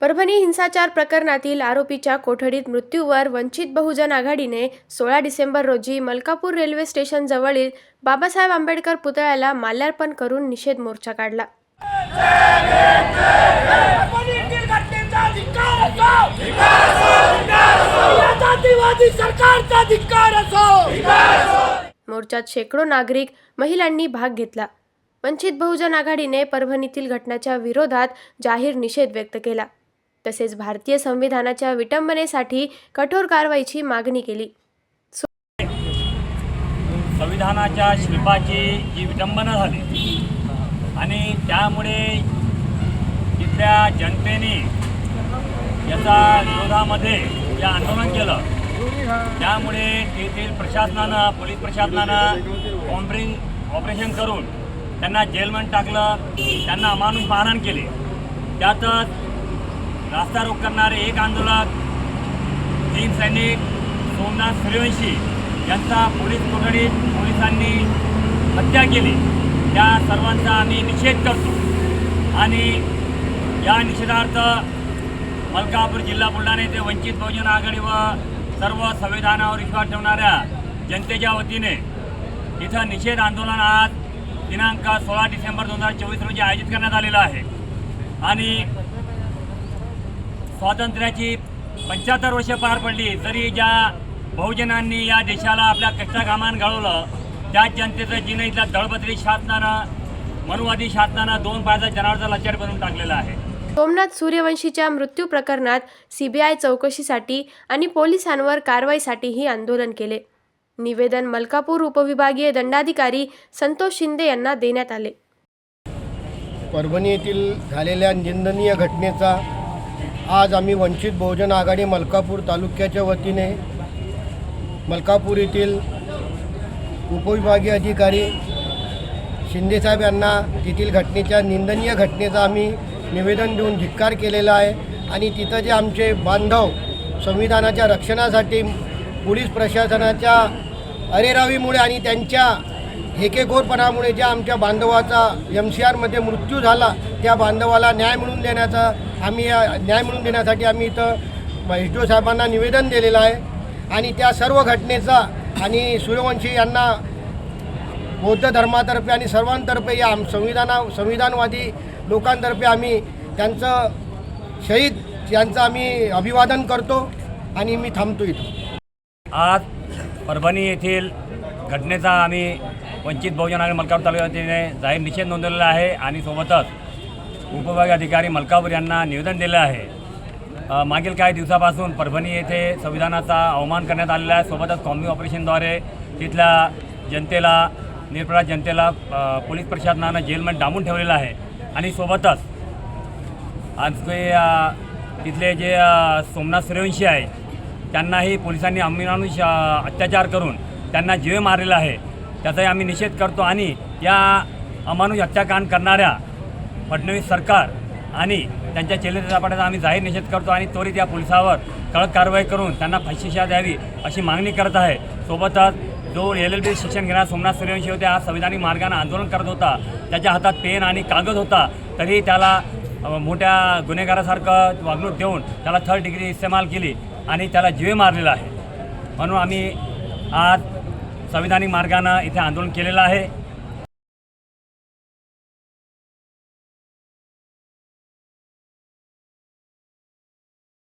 परभणी हिंसाचार प्रकरणातील आरोपीच्या कोठडीत मृत्यूवर वंचित बहुजन आघाडीने सोळा डिसेंबर रोजी मलकापूर रेल्वे स्टेशन जवळील बाबासाहेब आंबेडकर पुतळ्याला माल्यार्पण करून निषेध मोर्चा काढला. मोर्चात शेकडो नागरिक महिलांनी भाग घेतला. वंचित बहुजन आघाडीने परभणीतील घटनाच्या विरोधात जाहीर निषेध व्यक्त केला. तसेच भारतीय संविधानाच्या विटंबनेसाठी कठोर कारवाईची मागणी केली. संविधानाच्या शिल्पाची जी विटंबना झाली आणि त्यामुळे तिथल्या जनतेने याचा विरोधामध्ये जे आंदोलन केलं त्यामुळे तेथील प्रशासनानं पोलीस प्रशासनानं कॉम्प्रिंग ऑपरेशन करून त्यांना जेलमध्ये टाकलं त्यांना अमानुष मारहाण केले. त्यातच रास्ता रोक करणारे एक आंदोलक तीन सैनिक सोमनाथ सूर्यवंशी यांचा पोलीस कोठडीत पोलिसांनी हत्या केली. त्या सर्वांचा आम्ही निषेध करतो. आणि या निषेधार्थ मलकापूर जिल्हा बुलढाणा येथे वंचित बहुजन आघाडी व सर्व संविधानावर विश्वास ठेवणाऱ्या जनतेच्या वतीने इथं निषेध आंदोलन आज दिनांक सोळा डिसेंबर दोन हजार चोवीस रोजी आयोजित करण्यात आलेलं आहे. आणि स्वातंत्र्याची पंच्याहत्तर वर्ष पार पडली तरी ज्या बहुजनांनी या देशाला आपल्या कष्टकामान घडवलं त्या जनतेचं जिनं इथल्या दळबदरी शासनानं मनुवादी शासनानं दोन पायाचा जनावरचा लचार बनवून टाकलेला आहे. सोमनाथ सूर्यवंशीच्या मृत्यू प्रकरणात सीबीआय चौकशीसाठी आणि पोलिसांवर कारवाईसाठीही आंदोलन केले. निवेदन मलकापूर उपविभागीय दंडाधिकारी संतोष शिंदे यांना देण्यात आले. परभणी येथील झालेल्या निंदनीय घटनेचा आज आम्ही वंचित बहुजन आघाडी मलकापूर तालुक्याच्या वतीने मलकापूर येथील उपविभागीय अधिकारी शिंदेसाहेब यांना तेथील घटनेच्या निंदनीय घटनेचा आम्ही निवेदन देऊन धिक्कार केलेला आहे. आणि तिथं जे आमचे बांधव संविधानाच्या रक्षणासाठी पोलीस प्रशासनाच्या अरेरावीमुळे आणि त्यांच्या हेकेखोरपणामुळे ज्या आमच्या बांधवाचा एम सी आरमध्ये मृत्यू झाला त्या बांधवाला न्याय मिळून देण्याचा आम्ही न्याय मिळून देण्यासाठी आम्ही इथं एस डी ओ साहेबांना निवेदन दिलेलं आहे. आणि त्या सर्व घटनेचा आणि सूर्यवंशी यांना बौद्ध धर्मातर्फे आणि सर्वांतर्फे या आम संविधाना संविधानवादी लोकांतर्फे आम्ही त्यांचं शहीद यांचं आम्ही अभिवादन करतो आणि मी थांबतो इथं. आज परभणी येथील घटनेचा आम्ही वंचित बहुजन आणि मलकापूर तालुक्याने जाहीर निषेध नोंदवलेला आहे आणि सोबतच उपविभागीय अधिकारी मलकापूर यांना निवेदन दिलं आहे. मागील काही दिवसापासून परभणी येथे संविधानाचा अवमान करण्यात आलेला आहे. सोबतच कॉम्बी ऑपरेशनद्वारे तिथल्या जनतेला निरपराध जनतेला पोलीस प्रशासनानं जेलमध्ये डांबून ठेवलेलं आहे. आणि सोबतच आजचे तिथले जे सोमनाथ सूर्यवंशी आहे त्यांनाही पोलिसांनी अमिनानुष अत्याचार करून त्यांना जीवे मारलेला आहे. त्याचाही आम्ही निषेध करतो आणि या अमानुष हत्याकांड करणाऱ्या फडणवीस सरकार आणि त्यांच्या चेलेचापाट्याचा आम्ही जाहीर निषेध करतो आणि त्वरित या पोलिसावर कडक कारवाई करून त्यांना फाशीशा द्यावी अशी मागणी करत आहे. सोबतच जो एल एल बी शिक्षण घेणारा सोमनाथ सूर्यवंशी होते आज संविधानिक मार्गाने आंदोलन करत होता. त्याच्या हातात पेन आणि कागद होता. तरी त्याला मोठ्या गुन्हेगारासारखं वागणूक देऊन त्याला थर्ड डिग्री इस्तेमाल केली आणि त्याला जीवे मारलेला आहे. म्हणून आम्ही आज संविधानिक मार्गानं इथे आंदोलन केलेलं आहे.